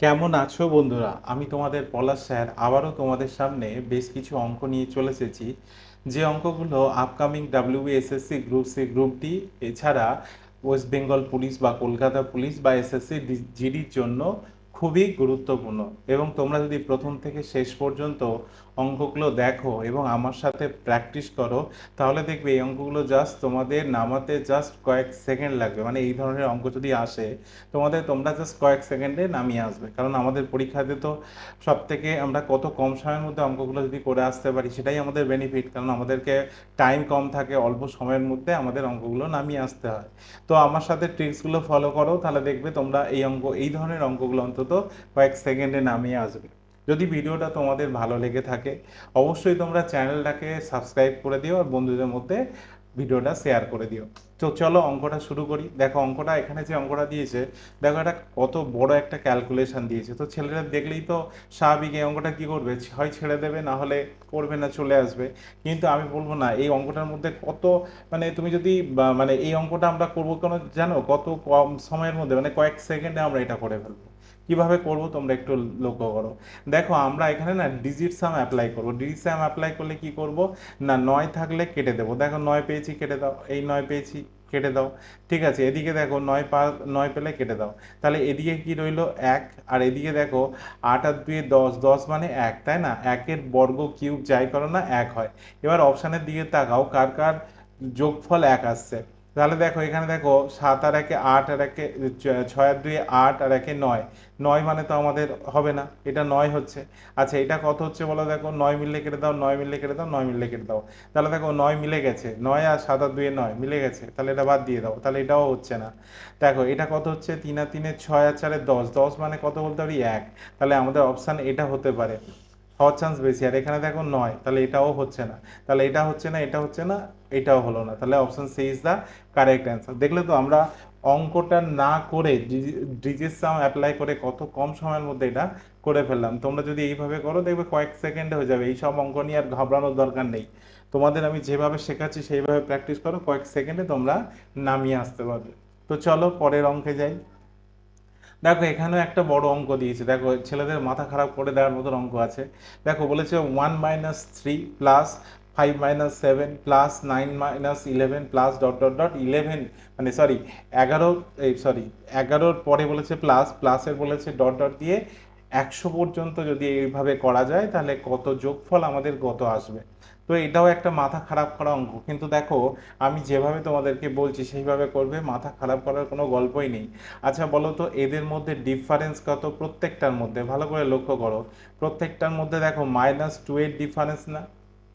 কেমন আছো বন্ধুরা? আমি তোমাদের পলাশ স্যার। আবারও তোমাদের সামনে বেশ কিছু অঙ্ক নিয়ে চলে এসেছি। যে অঙ্কগুলো upcoming WBSSC group C group D এছাড়া ওয়েস্ট বেঙ্গল পুলিশ বা কলকাতা পুলিশ বা এসএসসি জিডির জন্য খুবই গুরুত্বপূর্ণ। এবং তোমরা যদি প্রথম থেকে শেষ পর্যন্ত অঙ্কগুলো দেখো এবং আমার সাথে প্র্যাকটিস করো, তাহলে দেখবে এই অঙ্কগুলো জাস্ট তোমাদের নামাতে জাস্ট কয়েক সেকেন্ড লাগবে। মানে এই ধরনের অঙ্ক যদি আসে, তোমাদের তোমরা জাস্ট কয়েক সেকেন্ডে নামিয়ে আসবে। কারণ আমাদের পরীক্ষাতে তো সব থেকে আমরা কত কম সময়ের মধ্যে অঙ্কগুলো যদি করে আসতে পারি, সেটাই আমাদের বেনিফিট কারণ আমাদেরকে টাইম কম থাকে, অল্প সময়ের মধ্যে আমাদের অঙ্কগুলো নামিয়ে আসতে হয়। তো আমার সাথে ট্রিক্সগুলো ফলো করো, তাহলে দেখবে তোমরা এই অঙ্ক, এই ধরনের অঙ্কগুলো অন্তত কয়েক সেকেন্ডে নামিয়ে আসবে। যদি ভিডিওটা তোমাদের ভালো লেগে থাকে, অবশ্যই তোমরা চ্যানেলটাকে সাবস্ক্রাইব করে দিও আর বন্ধুদের মধ্যে ভিডিওটা শেয়ার করে দিও। তো চলো অঙ্কটা শুরু করি। দেখো অঙ্কটা, এখানে যে অঙ্কটা দিয়েছে, দেখো এটা কত বড় একটা ক্যালকুলেশন দিয়েছে। তো ছেলেরা দেখলেই তো স্বাভাবিক এই অঙ্কটা কী করবে? হয় ছেড়ে দেবে, না হলে করবে না, চলে আসবে। কিন্তু আমি বলব না, এই অঙ্কটার মধ্যে কত মানে তুমি যদি মানে এই অঙ্কটা আমরা করব কেন জানো? কত কম সময়ের মধ্যে মানে কয়েক সেকেন্ডে আমরা এটা করে ফেলব। কীভাবে করব তোমরা একটু লক্ষ্য করো। দেখো, আমরা এখানে না ডিজিট সাম অ্যাপ্লাই করব। ডিজিট সাম অ্যাপ্লাই করলে কি করব? না, নয় থাকলে কেটে দেবো। দেখো, নয় পেয়েছি, কেটে দাও। এই নয় পেয়েছি, কেটে দাও। ঠিক আছে, এদিকে দেখো, নয় পা, নয় পেলে কেটে দাও। তাহলে এদিকে কি রইল? এক। আর এদিকে দেখো, আট আর দুয়ে দশ। দশ মানে এক, তাই না? একের বর্গ কিউব যাই করো না, এক হয়। এবার অপশানের দিকে তাকাও, কার কার যোগফল এক আসছে? তাহলে দেখো, এখানে দেখো, সাত আর একে আট আর একে ছয় আর দুই আট আর একে নয়। নয় মানে তো আমাদের হবে না, এটা নয় হচ্ছে। আচ্ছা এটা কত হচ্ছে বলো দেখো, নয় মিললে কেটে দাও, নয় মিললে কেটে দাও, নয় মিললে কেটে দাও। তাহলে দেখো, নয় মিলে গেছে, নয় আর সাত আর দুয়ে নয়, মিলে গেছে। তাহলে এটা বাদ দিয়ে দাও, তাহলে এটাও হচ্ছে না। দেখো, এটা কত হচ্ছে? তিন আর তিনে ছয় আর চারে দশ দশ মানে কত বলতে পারি? এক। তাহলে আমাদের অপশান এটা হতে পারে। হওয়ার চান্স বেশি। আর এখানে দেখো নয়, তাহলে এটাও হচ্ছে না। তাহলে এটা হচ্ছে না, এটা হচ্ছে না এটাও হলো না। তাহলে option C is the correct answer দেখলে তো আমরা অঙ্কটা না করে ডিজিট সাম অ্যাপ্লাই করে কত কম সময়ের মধ্যে এটা করে ফেললাম। তোমরা যদি এইভাবে করো, দেখবে কয়েক সেকেন্ডে হয়ে যাবে। এই সব অঙ্ক নিয়ে আর ঘাবড়ানোর দরকার নেই। তোমাদের আমি যেভাবে শেখাচ্ছি, সেইভাবে প্র্যাকটিস করো। কয়েক সেকেন্ডে তোমরা নামিয়ে আসতে পারবে। তো চলো পরের অঙ্কে যাই। দেখো, এখানেও একটা বড় অঙ্ক দিয়েছে। দেখো, ছেলেদের মাথা খারাপ করে দেওয়ার মতন অঙ্ক আছে। দেখো, বলেছে one minus three plus five minus seven plus nine minus eleven plus dot dot dot eleven মানে সরি এগারো, এই সরি এগারোর পরে বলেছে প্লাস প্লাসের বলেছে ডট ডট দিয়ে একশো পর্যন্ত যদি এইভাবে করা যায়, তাহলে কত যোগফল আমাদের কত আসবে? তো এটাও একটা মাথা খারাপ করা অঙ্ক। কিন্তু দেখো, আমি যেভাবে তোমাদেরকে বলছি, সেইভাবে করবে, মাথা খারাপ করার কোনো গল্পই নেই। আচ্ছা বলো তো, এদের মধ্যে ডিফারেন্স কত প্রত্যেকটার মধ্যে? ভালো করে লক্ষ্য করো। প্রত্যেকটার মধ্যে দেখো মাইনাস টু এর ডিফারেন্স না?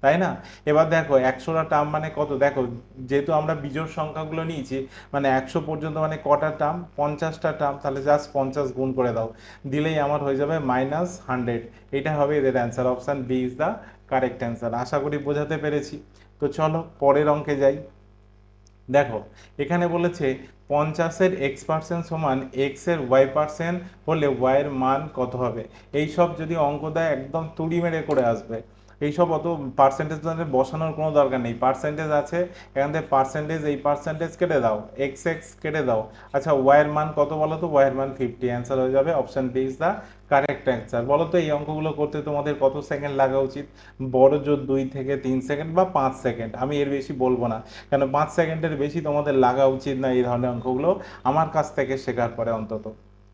তাই না? এবার দেখো, একশোটা টার্ম মানে কত? দেখো, যেহেতু আমরা বিজোড় সংখ্যাগুলো নিয়েছি মানে একশো পর্যন্ত মানে কটা টার্ম পঞ্চাশটা টার্ম তাহলে জাস্ট পঞ্চাশ গুণ করে দাও। দিলেই আমার হয়ে যাবে মাইনাস হান্ড্রেড এটা হবে এদের answer option B is the correct answer আশা করি বোঝাতে পেরেছি। তো চলো, পরের অঙ্কে যাই। দেখো, এখানে বলেছে, পঞ্চাশের এক্স পার্সেন্ট সমান এক্সের ওয়াই পার্সেন্ট হলে ওয়াইয়ের মান কত হবে? এই সব যদি অঙ্ক দেয়, একদম তুড়ি মেরে করে আসবে। এইসব অত পার্সেন্টেজ বসানোর কোনো দরকার নেই। পার্সেন্টেজ আছে, এখান থেকে পার্সেন্টেজ এই পার্সেন্টেজ কেটে দাও এক্স এক্স কেটে দাও। আচ্ছা ওয়াইয়ের মান কত বলো তো? ওয়াইয়ের মান ফিফটি অ্যান্সার হয়ে যাবে। Option B is the correct answer বলো তো, এই অঙ্কগুলো করতে তোমাদের কত সেকেন্ড লাগা উচিত? বড় জোর দুই থেকে তিন সেকেন্ড বা পাঁচ সেকেন্ড আমি এর বেশি বলব না। কেন? পাঁচ সেকেন্ডের বেশি তোমাদের লাগা উচিত না এই ধরনের অঙ্কগুলো। আমার কাছ থেকে শেখার পরে অন্তত।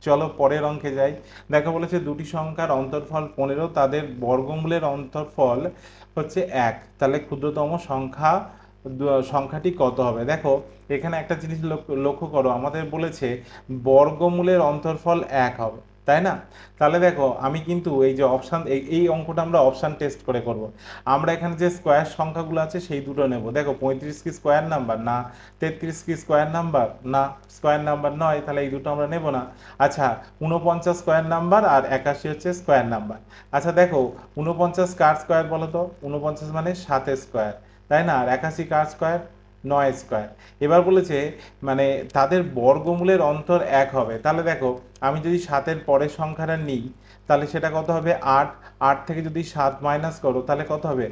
চলো পরের অঙ্কে যাই। দেখা বলেছে দুটি সংখ্যার অন্তর্ফল পনেরো, তাদের বর্গমূলের অন্তর্ফল হচ্ছে এক। তাহলে ক্ষুদ্রতম সংখ্যা সংখ্যাটি কত হবে? দেখো, এখানে একটা জিনিস লক্ষ্য- করো, আমাদের বলেছে বর্গমূলের অন্তর্ফল এক হবে। তাই না? তাহলে দেখো, আমি কিন্তু এই যে অপশান এই অঙ্কটা আমরা অপশান টেস্ট করে করব। আমরা এখানে যে স্কোয়ার সংখ্যাগুলো আছে, সেই দুটো নেব। দেখো, পঁয়ত্রিশ কি স্কোয়ার নাম্বার না। তেত্রিশ কি স্কোয়ার নাম্বার না। স্কোয়ার নাম্বার নয়, তাহলে এই দুটো আমরা নেব না। আচ্ছা উনপঞ্চাশ স্কোয়ার নাম্বার আর একাশি হচ্ছে স্কোয়ার নাম্বার আচ্ছা দেখো উনপঞ্চাশ কার স্কোয়ার বলো তো? উনপঞ্চাশ মানে সাতের স্কোয়ার তাই না? আর একাশি কার স্কোয়ার নয় স্কোয়ার এবার বলেছে মানে তাদের বর্গমূলের অন্তর এক হবে। তাহলে দেখো, আমি যদি সাতের পরের সংখ্যাটা নিই, তাহলে সেটা কত হবে? আট। আট থেকে যদি সাত মাইনাস করো, তাহলে কত হবে?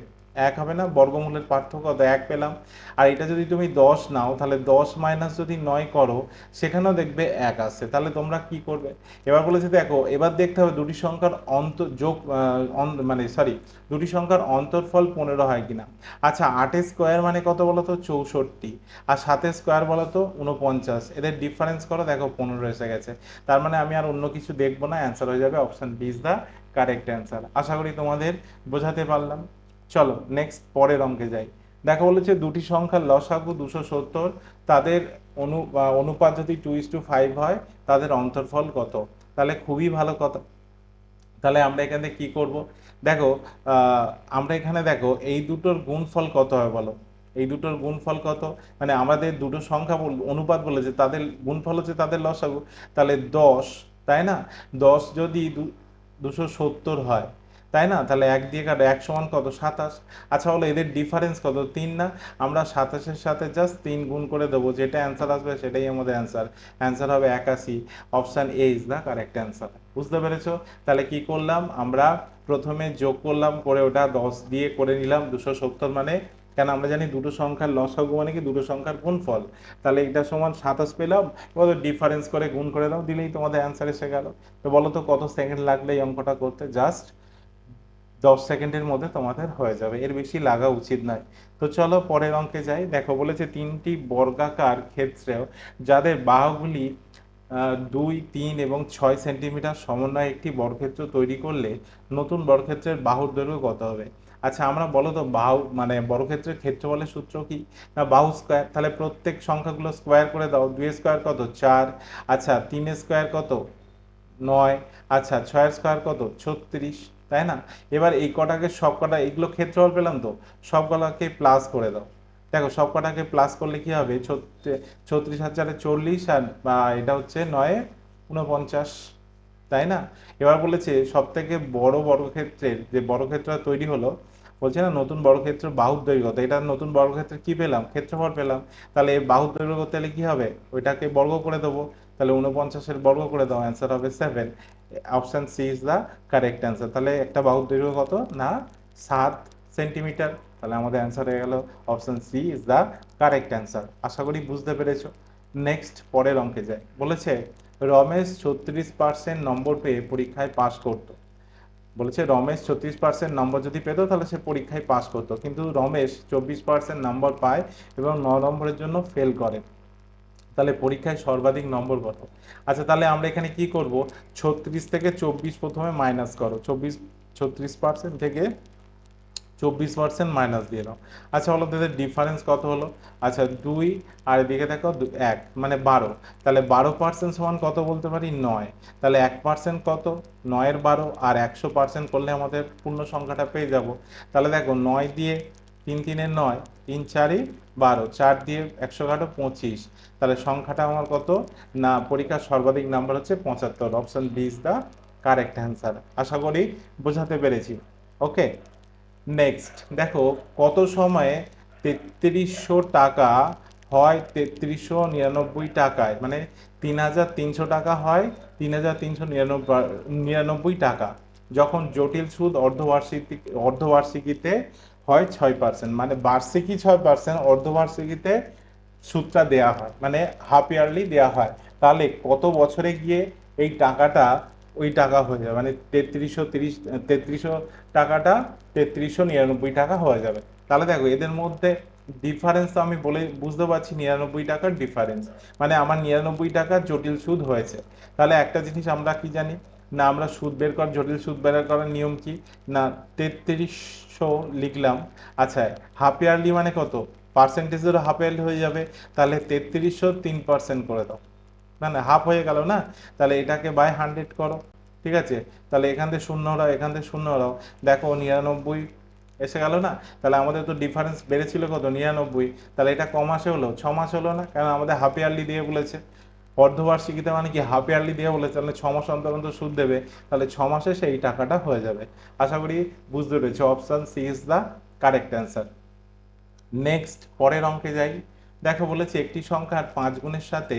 এক হবে না, বর্গমূলের পার্থক্য কত এক পেলাম। আর এটা যদি তুমি দশ নাও, তাহলে দশ মাইনাস যদি নয় করো, সেখানেও দেখবে এক আসছে তাহলে তোমরা কি করবে? এবার বলেছে, দেখো, এবার দেখতে হবে দুটি সংখ্যার অন্ত, যোগ মানে সরি দুটি সংখ্যার অন্তরফল পনেরো হয় কিনা। আচ্ছা আটের স্কোয়ার মানে কত বলো তো চৌষট্টি। আর সাতের স্কোয়ার বলো তো উনপঞ্চাশ এদের ডিফারেন্স করো, দেখো, পনেরো এসে গেছে। তার মানে আমি আর অন্য কিছু দেখব না অ্যান্সার হয়ে যাবে। Option B is the correct answer আশা করি তোমাদের বোঝাতে পারলাম। চলো নেক্সট পরের অঙ্কে যাই। দেখো বলেছে দুটি সংখ্যার লসাগু দুশো সত্তর, তাদের অনু অনুপাত যদি টু ইস টু ফাইভ হয়, তাদের অন্তর্ফল কত? তাহলে খুবই ভালো কথা। তাহলে আমরা এখানে কি করব? দেখো আমরা এখানে দেখো, এই দুটোর গুণফল কত হয় বলো? এই দুটোর গুণফল কত? মানে আমাদের দুটো সংখ্যা অনুপাত বলেছে, তাদের গুণফল হচ্ছে তাদের লসাগু। তাহলে দশ, তাই না? দশ যদি দুশো সত্তর হয় তাই না? তাহলে এক দিয়ে কাটো এক সমান কত? সাতাশ। আচ্ছা বলো এদের ডিফারেন্স কত? তিন না? আমরা সাতাশের সাথে জাস্ট তিন গুণ করে দেবো। যেটা অ্যান্সার আসবে সেটাই আমাদের অ্যান্সার অ্যান্সার হবে একাশি। Option A is the correct answer বুঝতে পেরেছ? তাহলে কি করলাম? আমরা প্রথমে যোগ করলাম, করে ওটা দশ দিয়ে করে নিলাম, দুশো সত্তর মানে কেন আমরা জানি দুটো সংখ্যার লসাগু মানে কি? দুটো সংখ্যার গুণফল। তাহলে এটা সমান সাতাশ পেলাম এবার ডিফারেন্স করে গুণ করে দাও, দিলেই তোমাদের অ্যান্সার এসে গেল। তো বলো তো, কত সেকেন্ড লাগবে এই অঙ্কটা করতে? জাস্ট দশ সেকেন্ডের মধ্যে তোমাদের হয়ে যাবে। এর বেশি লাগা উচিত নয়। তো চলো পরের অঙ্কে যাই। দেখো, বলেছে তিনটি বর্গাকার ক্ষেত্রেও যাদের বাহুগুলি দুই, তিন এবং ছয় সেন্টিমিটার সমন্বয়ে একটি বর্গক্ষেত্র তৈরি করলে নতুন বর্গক্ষেত্রের বাহুর দৈর্ঘ্য কত হবে? আচ্ছা আমরা বলো তো বাহু মানে বর্গক্ষেত্রের ক্ষেত্রফলের সূত্র কি? না, বাহু স্কোয়ার তাহলে প্রত্যেক সংখ্যাগুলো স্কোয়ার করে দাও। দুই স্কোয়ার কত? চার। আচ্ছা তিন স্কোয়ার কত? নয়। আচ্ছা ছয় স্কোয়ার কত? ছত্রিশ। তাই না? এবার এই কটাকে সব কটা, এগুলো ক্ষেত্রফল পেলাম তো সব কটাকে প্লাস করে দাও। দেখো, সব কটাকে প্লাস করলে কি হবে? ছত্রিশ হাজারে চল্লিশ আর, বা এটা হচ্ছে নয় উনপঞ্চাশ তাই না? এবার বলেছে সব থেকে বড় বর্গক্ষেত্রের যে বর্গক্ষেত্র তৈরি হলো, বলছে না নতুন বর্গক্ষেত্র বাহুর দৈর্ঘ্য। এটা নতুন বর্গক্ষেত্রে কি পেলাম? ক্ষেত্রফল পেলাম। তাহলে বাহুর দৈর্ঘ্য করতে হলে কি হবে? ওইটাকে বর্গ করে দেবো। তাহলে উনপঞ্চাশের বর্গ করে দাও অ্যান্সার হবে seven option C is the correct answer তাহলে একটা বাহুর দৈর্ঘ্য কত? না, সাত সেন্টিমিটার। তাহলে আমাদের অ্যান্সার হয়ে গেল option C is the correct answer আশা করি বুঝতে পেরেছ। নেক্সট পরের অঙ্কে যাই। বলেছে, রমেশ ছত্রিশ পার্সেন্ট নম্বর পেয়ে পরীক্ষায় পাশ করতো। বলেছে, রমেশ ছত্রিশ পার্সেন্ট নম্বর যদি পেতো, তাহলে সে পরীক্ষায় পাশ করতো। কিন্তু রমেশ চব্বিশ পার্সেন্ট নম্বর পায় এবং ন নম্বরের জন্য ফেল করে। তাহলে পরীক্ষায় সর্বাধিক নম্বর কত? আচ্ছা তাহলে আমরা এখানে কি করব? ছত্রিশ থেকে চব্বিশ প্রথমে মাইনাস করো। চব্বিশ, ছত্রিশ পার্সেন্ট থেকে চব্বিশ পার্সেন্ট মাইনাস দিয়ে দাও। আচ্ছা বলো তো এদের ডিফারেন্স কত হলো? আচ্ছা দুই, আর এদিকে দেখো এক মানে বারো। তাহলে বারো পার্সেন্ট সমান কত বলতে পারি? নয়। তাহলে এক পার্সেন্ট কত? নয়ের বারো, আর একশো পার্সেন্ট করলে আমাদের পূর্ণ সংখ্যাটা পেয়ে যাব। তাহলে দেখো, নয় দিয়ে তিন তিনের নয়, তিন চারই বারো, চার দিয়ে একশো কাটো পঁচিশ। তাহলে সংখ্যাটা আমার কত? না, পরীক্ষার সর্বাধিক নাম্বার হচ্ছে পঁচাত্তর। Option B is the correct answer আশা করি বোঝাতে পেরেছি। ওকে নেক্সট দেখো কত সময়ে তেত্রিশশো টাকা হয় তেত্রিশশো নিরানব্বই টাকায়? মানে তিন হাজার তিনশো টাকা হয়, তিন হাজার তিনশো নিরানব্বই নিরানব্বই টাকা। যখন জটিল সুদ অর্ধবার্ষিক, অর্ধবার্ষিকীতে হয় ছয় পার্সেন্ট মানে বার্ষিকী ছয় পার্সেন্ট অর্ধবার্ষিকীতে সুদটা দেয়া হয় মানে হাফ ইয়ারলি দেয়া হয়। তাহলে কত বছরে গিয়ে এই টাকাটা, ওই টাকা হয়ে যাবে? মানে তেত্রিশশো তিরিশ, তেত্রিশশো টাকাটা তেত্রিশশো নিরানব্বই টাকা হয়ে যাবে। তাহলে দেখো, এদের মধ্যে ডিফারেন্স তো আমি বলে, বুঝতে পারছি নিরানব্বই টাকার ডিফারেন্স মানে আমার নিরানব্বই টাকার জটিল সুদ হয়েছে। তাহলে একটা জিনিস আমরা কি জানি? না, আমরা সুদ বের করার, জটিল সুদ বের করার নিয়ম কি? না, তেত্রিশশো লিখলাম। আচ্ছা হাফ ইয়ারলি মানে কত? পার্সেন্টেজ পার্সেন্টেজেরও হাফ ইয়ারলি হয়ে যাবে, তাহলে তেত্রিশশো তিন পার্সেন্ট করে দাও। না না হাফ হয়ে গেল না? তাহলে এটাকে বাই হান্ড্রেড করো, ঠিক আছে? তাহলে এখান থেকে শূন্য হরাও, এখান থেকে শূন্য হরাও। দেখো, নিরানব্বই এসে গেল না? তাহলে আমাদের তো ডিফারেন্স বেড়েছিল কত? নিরানব্বই। তাহলে এটা ক মাসে হলো? ছ মাস হলো না? কারণ আমাদের হাফ ইয়ারলি দিয়ে বলেছে। অর্ধবার্ষিকীতে মানে কি হাফ ইয়ারলি দিয়ে বলে তাহলে ছ মাস অন্তর অন্তর সুদ দেবে, তাহলে ছ মাসে সেই টাকাটা হয়ে যাবে। আশা করি বুঝতে পেরেছি option C is the correct answer next পরের অঙ্কে যাই। দেখো বলেছে একটি সংখ্যার পাঁচ গুণের সাথে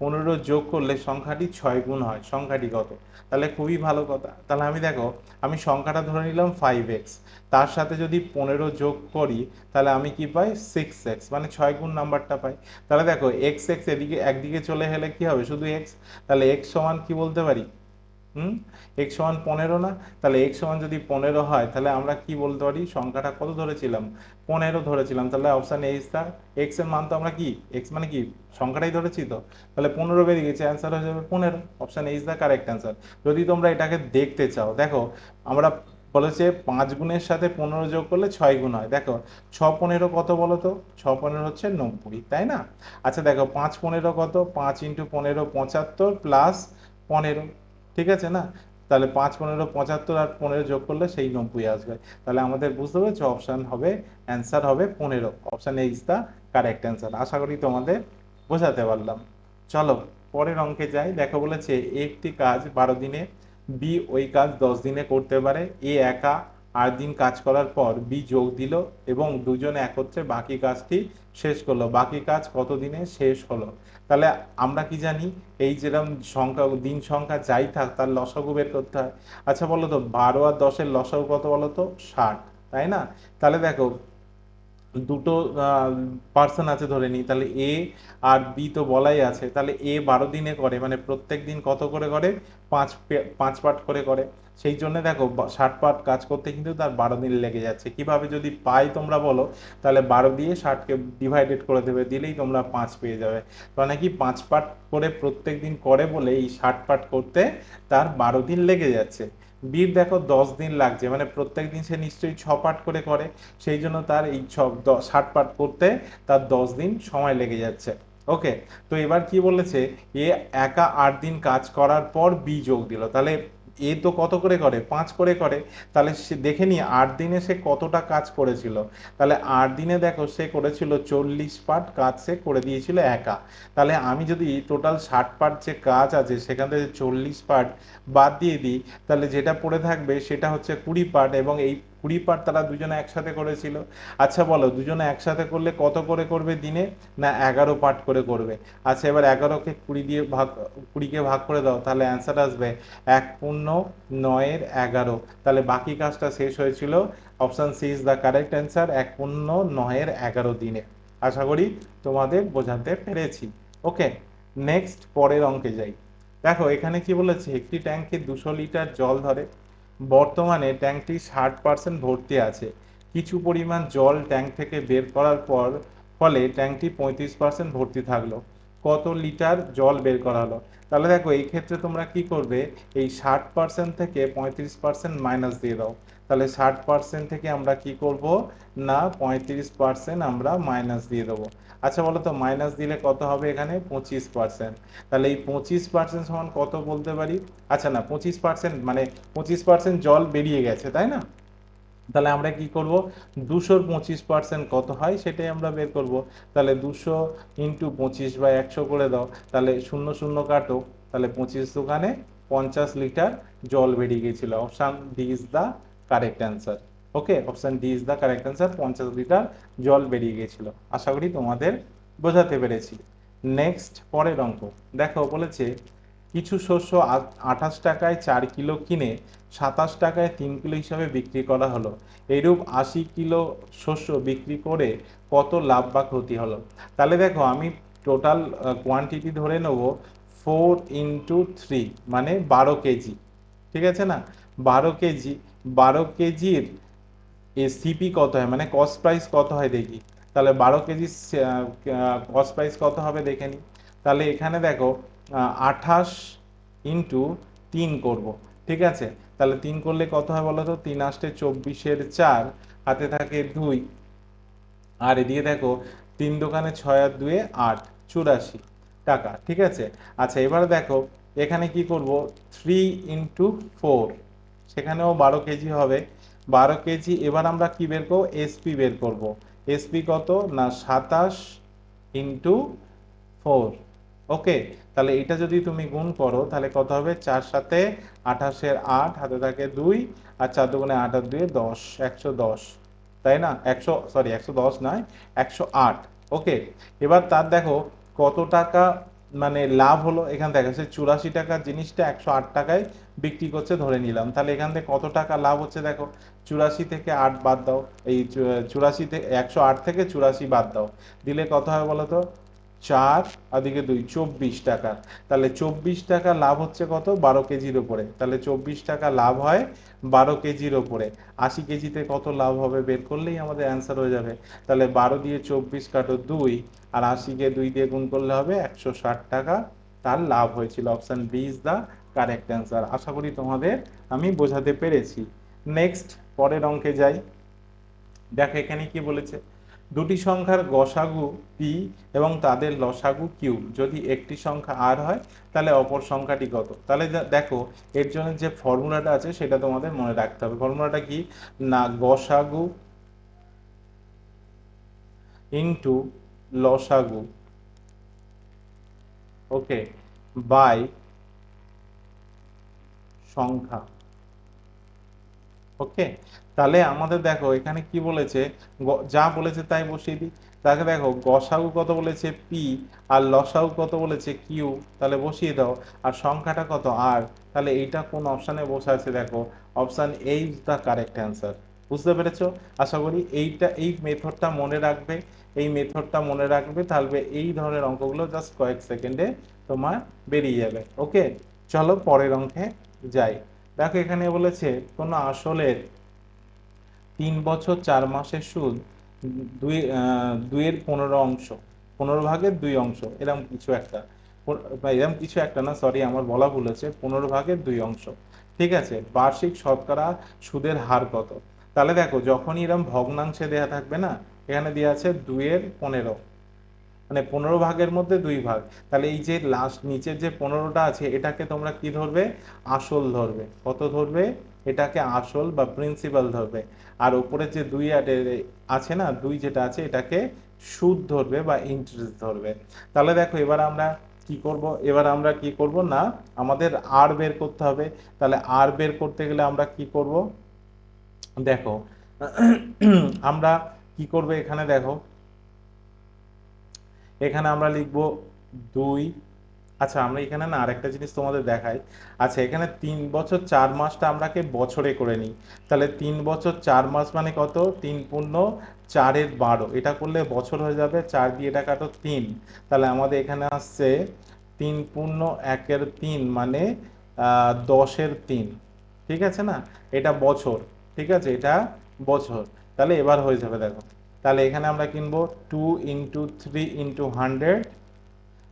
পনেরো যোগ করলে সংখ্যাটি ছয় গুণ হয়, সংখ্যাটি কত? তাহলে খুবই ভালো কথা। তাহলে আমি দেখো, আমি সংখ্যাটা ধরে নিলাম ফাইভ এক্স তার সাথে যদি পনেরো যোগ করি, তাহলে আমি কি পাই? সিক্স এক্স মানে ছয় গুণ নাম্বারটা পাই। তাহলে দেখো এক্স এক্স এদিকে, একদিকে চলে গেলে কি হবে? শুধু এক্স তাহলে এক্স সমান কি বলতে পারি? হুম? এক্স সমান পনেরো না? তাহলে এক্স সমান যদি পনেরো হয়, তাহলে আমরা কি বলতে পারি? সংখ্যাটা কত ধরেছিলাম? পনেরো ধরেছিলাম, তাহলে অপশান এ ইজ দ্য এক্সের মান তো আমরা কি? এক্স মানে কি? সংখ্যাটাই ধরেছি তো। তাহলে পনেরো বেরিয়ে গেছে অ্যান্সার হয়ে যাবে পনেরো। Option A is the correct answer যদি তোমরা এটাকে দেখতে চাও, দেখো, আমরা বলেছে পাঁচ গুণের সাথে পনেরো যোগ করলে ছয় গুণ হয়। দেখো, ছ পনেরো কত বলো তো? ছ পনেরো হচ্ছে নব্বই, তাই না? আচ্ছা দেখো, পাঁচ পনেরো কত? পাঁচ ইন্টু পনেরো পঁচাত্তর প্লাস পনেরো। ঠিক আছে না? তাহলে পাঁচ পনেরো, পঁচাত্তর আর পনেরো যোগ করলে সেই নব্বই আসবে। তাহলে আমাদের বুঝতে পেরেছ অপশান হবে অ্যান্সার হবে পনেরো। Option A is the correct answer আশা করি তোমাদের বোঝাতে পারলাম। চলো, পরের অঙ্কে যাই। দেখো বলেছে, একটি কাজ বারো দিনে, বি ওই কাজ দশ দিনে করতে পারে। এ একা আট দিন কাজ করার পর বি যোগ দিল এবং দুজনে একত্রে বাকি কাজটি শেষ করল। বাকি কাজ কত দিনে শেষ হলো? তাহলে আমরা কি জানি? এই যেরকম সংখ্যা, দিন সংখ্যা যাই থাক, তার লসাগু বের করতে হয়। আচ্ছা বলো তো, বারো আর দশের লসাগু কত বলো তো? ষাট, তাই না? তাহলে দেখো দুটো পার্সন আছে ধরে নিই, তাহলে এ আর বি তো বলাই আছে, তাহলে এ বারো দিনে করে মানে প্রত্যেক দিন কত করে করে? পাঁচ পাঁচ পার্ট করে করে। সেই জন্য দেখো ষাট পার্ট কাজ করতে কিন্তু তার বারো দিন লেগে যাচ্ছে। কীভাবে যদি পাই তোমরা বলো, তাহলে বারো দিয়ে ষাটকে ডিভাইডেড করে দেবে, দিলেই তোমরা পাঁচ পেয়ে যাবে। মানে কি পাঁচ পার্ট করে প্রত্যেক দিন করে বলে এই ষাট পার্ট করতে তার বারো দিন লেগে যাচ্ছে। বীর দেখো দশ দিন লাগছে মানে প্রত্যেক দিন সে নিশ্চয়ই ছ পাঠ করে করে, সেই জন্য তার এই ছ ষাট পাঠ করতে তার দশ দিন সময় লেগে যাচ্ছে। ওকে তো এবার কি বলেছে? এ একা আট দিন কাজ করার পর বি যোগ দিল। তাহলে এ তো কত করে করে? পাঁচ করে করে। তাহলে সে দেখে নি আট দিনে সে কতটা কাজ করেছিল? তাহলে আট দিনে দেখো সে করেছিল চল্লিশ পার্ট কাজ সে করে দিয়েছিল একা। তাহলে আমি যদি টোটাল ষাট পার্ট যে কাজ আছে, সেখান থেকে চল্লিশ পার্ট বাদ দিয়ে দিই, তাহলে যেটা পড়ে থাকবে সেটা হচ্ছে কুড়ি পার্ট এবং এই কুড়ি পার্ট তারা দুজনে একসাথে করেছিল। আচ্ছা বলো, দুজনে একসাথে করলে কত করে করবে দিনে? না এগারো পার্ট করে করবে। আচ্ছা এবার এগারোকে কুড়ি দিয়ে ভাগ, কুড়িকে ভাগ করে দাও, তাহলে অ্যান্সার আসবে এক পূর্ণ নয়ের এগারো। তাহলে বাকি কাজটা শেষ হয়েছিল। Option C is the correct answer এক পূর্ণ নয়ের এগারো দিনে। আশা করি তোমাদের বোঝাতে পেরেছি। ওকে নেক্সট পরের অঙ্কে যাই। দেখো, এখানে কি বলেছে? একটি ট্যাঙ্কে দুশো লিটার জল ধরে বর্তমানে ট্যাঙ্কটি ষাট পার্সেন্ট ভর্তি আছে। কিছু পরিমাণ জল ট্যাঙ্ক থেকে বের করার পর, ফলে ট্যাঙ্কটি পঁয়ত্রিশ পার্সেন্ট ভর্তি থাকল। কত লিটার জল বের করা হলো তাহলে দেখো, এই ক্ষেত্রে তোমরা কি করবে? এই ষাট পার্সেন্ট থেকে পঁয়ত্রিশ পার্সেন্ট মাইনাস দিয়ে দাও। তাহলে ষাট পার্সেন্ট থেকে আমরা কি করব? না, পঁয়ত্রিশ পার্সেন্ট আমরা মাইনাস দিয়ে দেবো। আচ্ছা বলো তো মাইনাস দিলে কত হবে এখানে? পঁচিশ পার্সেন্ট তাহলে এই পঁচিশ পার্সেন্ট সমান কত বলতে পারি? আচ্ছা না, পঁচিশ পার্সেন্ট মানে পঁচিশ পার্সেন্ট জল বেরিয়ে গেছে, তাই না? তাহলে আমরা কি করব? দুশোর পঁচিশ পার্সেন্ট কত হয় সেটাই আমরা বের করব। তাহলে দুশো ইন্টু পঁচিশ বা একশো করে দাও। তাহলে শূন্য শূন্য কাটো। তাহলে পঁচিশ দোকানে পঞ্চাশ লিটার জল বেরিয়ে গিয়েছিল option D is the correct answer. Okay option D is the correct answer পঞ্চাশ লিটার জল বেরিয়ে গিয়েছিল। আশা করি তোমাদের বোঝাতে পেরেছি। নেক্সট পরের অঙ্ক। দেখো, বলেছে কিছু শস্য আঠাশ টাকায় চার কিলো কিনে সাতাশ টাকায় তিন কিলো হিসাবে বিক্রি করা হলো। এইরূপ আশি কিলো শস্য বিক্রি করে কত লাভ বা ক্ষতি হলো? তাহলে দেখো, আমি টোটাল কোয়ান্টিটি ধরে নেব ফোর ইন্টু থ্রি মানে বারো কেজি। ঠিক আছে না? বারো কেজি, বারো কেজির সিপি কত হয়? মানে কস্ট প্রাইস কত হয় দেখি। তাহলে বারো কেজি কস্ট প্রাইস কত হবে দেখে নিই। তাহলে এখানে দেখো আঠাশ ইন্টু তিন করব। ঠিক আছে? তাহলে তিন করলে কত হয় বলো তো তিন আষ্টে চব্বিশের চার, হাতে থাকে দুই। আর এদিকে দেখো, তিন দোকানে ছয় আর দুয়ে আট, চুরাশি টাকা। ঠিক আছে? আচ্ছা এবারে দেখো, এখানে কি করব? থ্রি ইন্টু ফোর সেখানেও বারো কেজি হবে। বারো কেজি, এবার আমরা কি বের করব? এসপি বের করব। এসপি কত? না, সাতাশ ইন্টু ফোর। ওকে, তাহলে এটা যদি তুমি গুণ করো, তাহলে কত হবে? চার সাথে আঠাশের আট, হাতে থাকে দুই, আর চার দুগুণে আট আর দুয়ে দশ, একশো দশ। তাই না? একশো সরি একশো দশ নয়, একশো আট। ওকে, এবার তার দেখো, কত টাকা মানে লাভ হলো এখান থেকে। সে চুরাশি টাকার জিনিসটা একশো আট টাকায় বিক্রি করছে, ধরে নিলাম। তাহলে এখান থেকে কত টাকা লাভ হচ্ছে দেখো? চুরাশি থেকে আট বাদ দাও। এই চুরাশি থেকে একশো আট থেকে চুরাশি বাদ দাও। দিলে কত হয় বলো তো? চার ওদিকে দুই, চব্বিশ টাকা। তাহলে চব্বিশ টাকা লাভ হচ্ছে কত? বারো কেজির ওপরে তাহলে চব্বিশ টাকা লাভ হয় বারো কেজির ওপরে আশি কেজিতে কত লাভ হবে বের করলেই আমাদের অ্যান্সার হয়ে যাবে। তাহলে বারো দিয়ে চব্বিশ কাটো দুই, আর আশিকে দুই দিয়ে গুণ করলে হবে একশো ষাট টাকা। তার লাভ হয়েছিল। Option B is the correct answer. আশা করি তোমাদের আমি বোঝাতে পেরেছি। নেক্সট, পরের অঙ্কে যাই। দেখো এখানে কি বলেছে? দুটি সংখ্যার গসাগু পি এবং তাদের লসাগু কিউ যদি একটি সংখ্যা আর হয়, তাহলে অপর সংখ্যাটি কত? তাহলে দেখো, এর জন্য যে ফর্মুলাটা আছে, সেটা তোমাদের মনে রাখতে হবে। ফর্মুলাটা কি? না, গসাগু ইন্টু লসাগু ওকে বাই সংখ্যা ওকে তাহলে আমাদের দেখো, এখানে কি বলেছে? যা বলেছে তাই বসিয়ে দিই। তাকে দেখো, গসাগু কত বলেছে? পি আর লসাগু কত বলেছে? কিউ তাহলে বসিয়ে দাও। আর সংখ্যাটা কত? আর তাহলে এইটা কোন অপশানে বসে আছে দেখো। অপশান এই দ্য কারেক্ট অ্যান্সার বুঝতে পেরেছ? আশা করি এইটা, এই মেথডটা মনে রাখবে। এই মেথডটা মনে রাখবে, তাহলে এই ধরনের অঙ্কগুলো জাস্ট কয়েক সেকেন্ডে তোমার বেরিয়ে যাবে। ওকে চলো পরের অঙ্কে যাই। দেখো এখানে বলেছে, কোনো আসলের তিন বছর, চার মাসের সুদ, দুই দুইয়ের পনেরো অংশ। পনেরো ভাগের দুই অংশ এরকম কিছু একটা। এরকম কিছু একটা না সরি আমার বলা ভুল হচ্ছে। পনেরো ভাগের দুই অংশ। ঠিক আছে? বার্ষিক শতকরা সুদের হার কত? তাহলে দেখো, যখনই এরকম ভগ্নাংশে দেয়া থাকবে না, এখানে দেওয়া আছে দুইয়ের পনেরো। মানে পনেরো ভাগের মধ্যে দুই ভাগ। তাহলে এই যে লাস্ট নিচের যে পনেরোটা আছে, এটাকে তোমরা কি ধরবে? আসল ধরবে। কত ধরবে? এটাকে আসল বা প্রিন্সিপাল ধরবে। আর উপরে যে দুই আছে না, দুই যেটা আছে, এটাকে সুদ ধরবে বা ইন্টারেস্ট ধরবে। তাহলে দেখো, এবার আমরা কি করব? এবার আমরা কি করব না, আমাদের আর বের করতে হবে। তাহলে আর বের করতে গেলে আমরা কি করব? দেখো, আমরা কি করবে এখানে? দেখো, এখানে আমরা লিখব দুই আচ্ছা আমরা এখানে না আরেকটা জিনিস তোমাদের দেখাই। আচ্ছা এখানে তিন বছর চার মাসটা আমরাকে বছরে করে নিই। তাহলে তিন বছর চার মাস মানে কত? তিন পূর্ণ চারের বারো। এটা করলে বছর হয়ে যাবে চার দিয়ে এটা কাটো তিন। তাহলে আমাদের এখানে আসছে তিন পূর্ণ একের তিন মানে দশের তিন। ঠিক আছে না? এটা বছর। ঠিক আছে? এটা বছর। তাহলে এবার হয়ে যাবে দেখো। তাহলে এখানে আমরা কিনবো two into three into hundred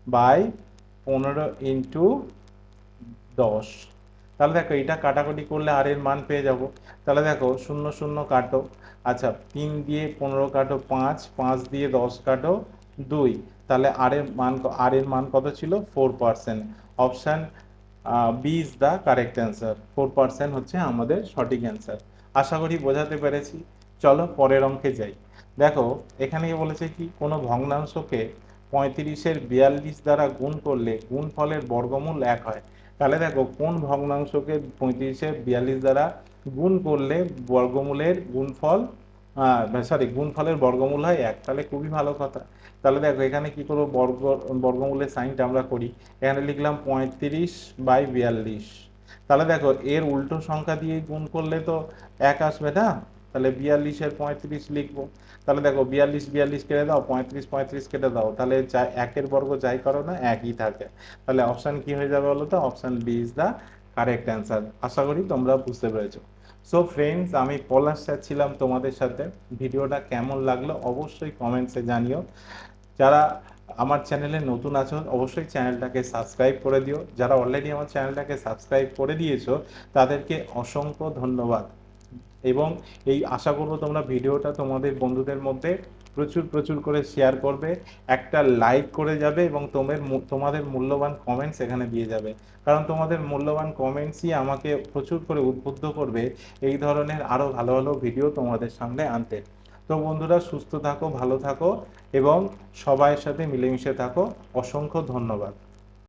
by পনেরো ইন্টু দশ। তাহলে দেখো এটা কাটাকুটি করলে আর এর মান পেয়ে যাব। তাহলে দেখো, শূন্য শূন্য কাটো। আচ্ছা তিন দিয়ে পনেরো কাটো পাঁচ পাঁচ দিয়ে দশ কাটো দুই। তাহলে আর এর মান আর এর মান কত ছিল? Four percent option B is the correct answer four percent হচ্ছে আমাদের সঠিক অ্যান্সার আশা করি বোঝাতে পেরেছি। চলো পরের অঙ্কে যাই। দেখো, এখানে বলেছে কি? কোনো ভগ্নাংশকে পঁয়ত্রিশের বিয়াল্লিশ দ্বারা গুণ করলে গুণফলের বর্গমূল এক হয়। তাহলে দেখো, কোন ভগ্নাংশকে পঁয়ত্রিশের বিয়াল্লিশ দ্বারা গুণ করলে বর্গমূলের গুণফল সরি গুণফলের বর্গমূল হয় এক? তাহলে খুবই ভালো কথা। তাহলে দেখো, এখানে কি করব? বর্গ, বর্গমূলের সাইনটা আমরা করি। এখানে লিখলাম পঁয়ত্রিশ বাই বিয়াল্লিশ। তাহলে দেখো, এর উল্টো সংখ্যা দিয়ে গুণ করলে তো এক আসবে না? তাহলে বিয়াল্লিশের পঁয়ত্রিশ লিখব। তাহলে দেখো বিয়াল্লিশ বিয়াল্লিশ কেটে দাও, পঁয়ত্রিশ পঁয়ত্রিশ কেটে দাও। তাহলে যা একের বর্গ যাই করো না, একই থাকে। তাহলে অপশান কি হয়ে যাবে বলো তো? Option B is the correct answer আশা করি তোমরা বুঝতে পেরেছ। সো ফ্রেন্ডস আমি পলাশ স্যার ছিলাম তোমাদের সাথে। ভিডিওটা কেমন লাগল অবশ্যই কমেন্টসে জানিও। যারা আমার চ্যানেলে নতুন আছো, অবশ্যই চ্যানেলটাকে সাবস্ক্রাইব করে দিও। যারা অলরেডি আমার চ্যানেলটাকে সাবস্ক্রাইব করে দিয়েছ, তাদেরকে অসংখ্য ধন্যবাদ। এবং এই আশা করব তোমরা ভিডিওটা তোমাদের বন্ধুদের মধ্যে প্রচুর প্রচুর করে শেয়ার করবে। একটা লাইক করে যাবে এবং তোমাদের তোমাদের মূল্যবান কমেন্টস এখানে দিয়ে যাবে। কারণ তোমাদের মূল্যবান কমেন্টসই আমাকে প্রচুর করে উদ্বুদ্ধ করবে এই ধরনের আরও ভালো ভালো ভিডিও তোমাদের সামনে আনতে। তো বন্ধুরা, সুস্থ থাকো, ভালো থাকো এবং সবাইয়ের সাথে মিলেমিশে থাকো। অসংখ্য ধন্যবাদ।